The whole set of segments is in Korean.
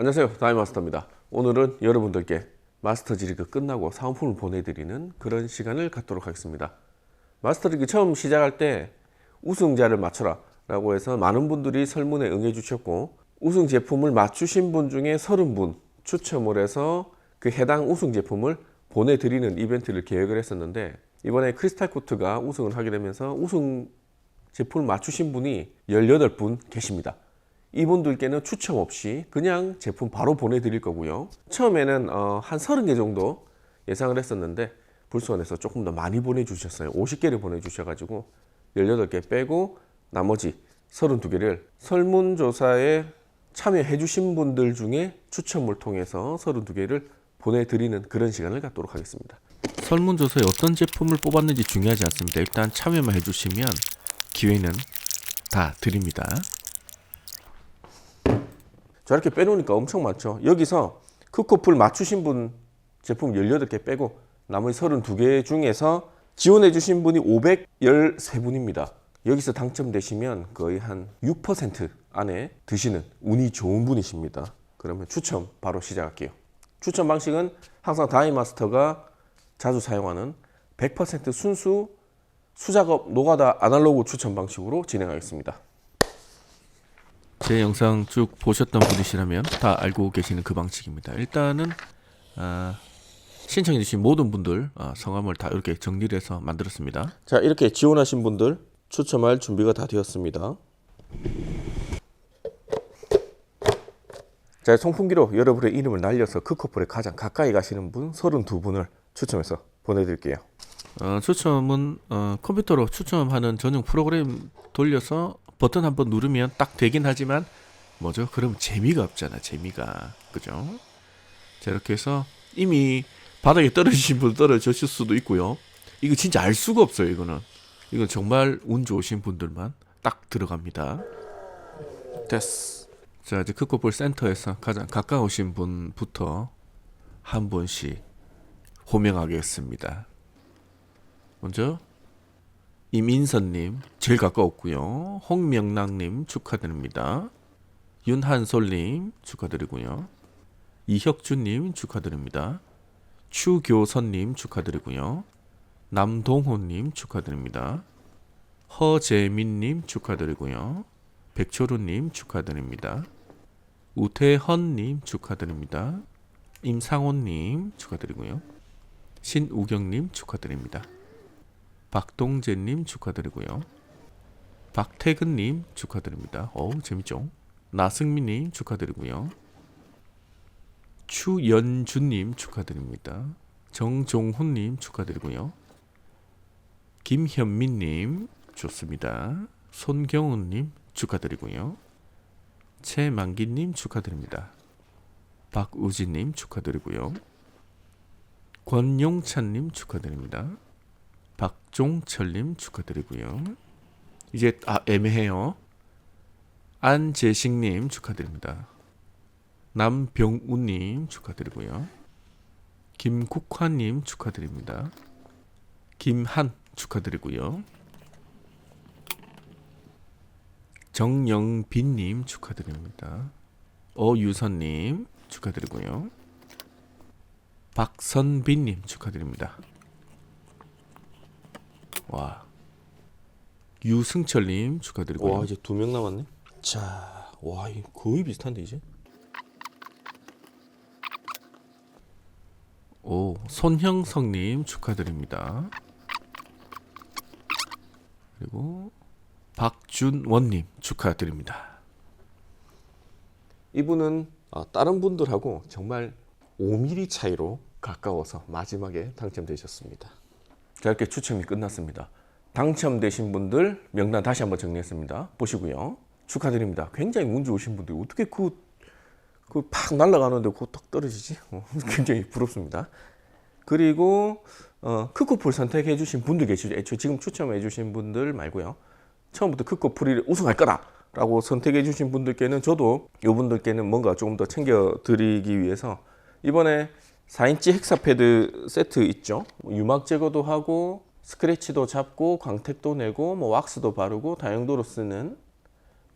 안녕하세요. 다이마스터입니다. 오늘은 여러분들께 마스터즈리그 끝나고 사은품을 보내드리는 그런 시간을 갖도록 하겠습니다. 마스터리그 처음 시작할 때 우승자를 맞춰라 라고 해서 많은 분들이 설문에 응해 주셨고 우승 제품을 맞추신 분 중에 30분 추첨을 해서 그 해당 우승 제품을 보내드리는 이벤트를 계획을 했었는데 이번에 크리스탈 코트가 우승을 하게 되면서 우승 제품을 맞추신 분이 18분 계십니다. 이분들께는 추첨 없이 그냥 제품 바로 보내드릴 거고요. 처음에는 어, 한 30개 정도 예상을 했었는데 불수원에서 조금 더 많이 보내주셨어요. 50개를 보내주셔가지고 18개 빼고 나머지 32개를 설문조사에 참여해주신 분들 중에 추첨을 통해서 32개를 보내드리는 그런 시간을 갖도록 하겠습니다. 설문조사에 어떤 제품을 뽑았는지 중요하지 않습니다. 일단 참여만 해주시면 기회는 다 드립니다. 저렇게 빼놓으니까 엄청 많죠. 여기서 크코풀 맞추신 분 제품 18개 빼고 나머지 32개 중에서 지원해 주신 분이 513분입니다. 여기서 당첨되시면 거의 한 6% 안에 드시는 운이 좋은 분이십니다. 그러면 추첨 바로 시작할게요. 추첨 방식은 항상 다이마스터가 자주 사용하는 100% 순수 수작업 노가다 아날로그 추첨 방식으로 진행하겠습니다. 제 영상 쭉 보셨던 분이시라면 다 알고 계시는 그 방식입니다. 일단은 아, 신청해 주신 모든 분들 아, 성함을 다 이렇게 정리를 해서 만들었습니다. 자 이렇게 지원하신 분들 추첨할 준비가 다 되었습니다. 자 송풍기로 여러분의 이름을 날려서 크코플에 가장 가까이 가시는 분 32분을 추첨해서 보내드릴게요. 어, 추첨은 어, 컴퓨터로 추첨하는 전용 프로그램 돌려서 버튼 한번 누르면 딱 되긴 하지만 뭐죠? 그럼 재미가 없잖아. 재미가 그죠? 자 이렇게 해서 이미 바닥에 떨어지신 분 떨어졌을 수도 있고요. 이거 진짜 알 수가 없어요. 이거는 이건 정말 운 좋으신 분들만 딱 들어갑니다. 됐어. 자 이제 크코볼 센터에서 가장 가까우신 분부터 한 분씩 호명하겠습니다. 먼저 임인선님 제일 가까웠고요. 홍명랑님 축하드립니다. 윤한솔님 축하드리고요. 이혁주님 축하드립니다. 추교선님 축하드리고요. 남동호님 축하드립니다. 허재민님 축하드리고요. 백초루님 축하드립니다. 우태헌님 축하드립니다. 임상호님 축하드리고요. 신우경님 축하드립니다. 박동재님 축하드리고요. 박태근님 축하드립니다. 어우 재밌죠? 나승민님 축하드리고요. 추연주님 축하드립니다. 정종훈님 축하드리고요. 김현민님 좋습니다. 손경훈님 축하드리고요. 최만기님 축하드립니다. 박우진님 축하드리고요. 권용찬님 축하드립니다. 박종철님 축하드리고요. 이제 아 애매해요. 안재식님 축하드립니다. 남병우님 축하드리고요. 김국화님 축하드립니다. 김한 축하드리고요. 정영빈님 축하드립니다. 어유선님 축하드리고요. 박선빈님 축하드립니다. 와 유승철님 축하드리고요. 와 이제 두 명 남았네. 자, 와 이거 거의 비슷한데 이제. 오 손형성님 축하드립니다. 그리고 박준원님 축하드립니다. 이분은 어, 다른 분들하고 정말 5mm 차이로 가까워서 마지막에 당첨되셨습니다. 자 이렇게 추첨이 끝났습니다. 당첨되신 분들 명단 다시 한번 정리했습니다. 보시고요. 축하드립니다. 굉장히 운 좋으신 분들 어떻게 그 그 팍 날아가는데 그거 딱 떨어지지? 어, 굉장히 부럽습니다. 그리고 어, 크코풀 선택해 주신 분들 계시죠. 애초에 지금 추첨해 주신 분들 말고요. 처음부터 크코풀이 우승할 거다 라고 선택해 주신 분들께는 저도 이분들께는 뭔가 조금 더 챙겨 드리기 위해서 이번에 4인치 헥사 패드 세트 있죠. 뭐 유막 제거도 하고 스크래치도 잡고 광택도 내고 뭐 왁스도 바르고 다용도로 쓰는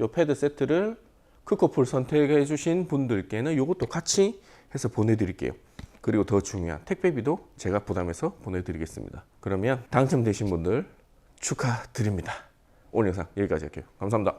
요 패드 세트를 크코풀 선택해 주신 분들께는 이것도 같이 해서 보내드릴게요. 그리고 더 중요한 택배비도 제가 부담해서 보내드리겠습니다. 그러면 당첨되신 분들 축하드립니다. 오늘 영상 여기까지 할게요. 감사합니다.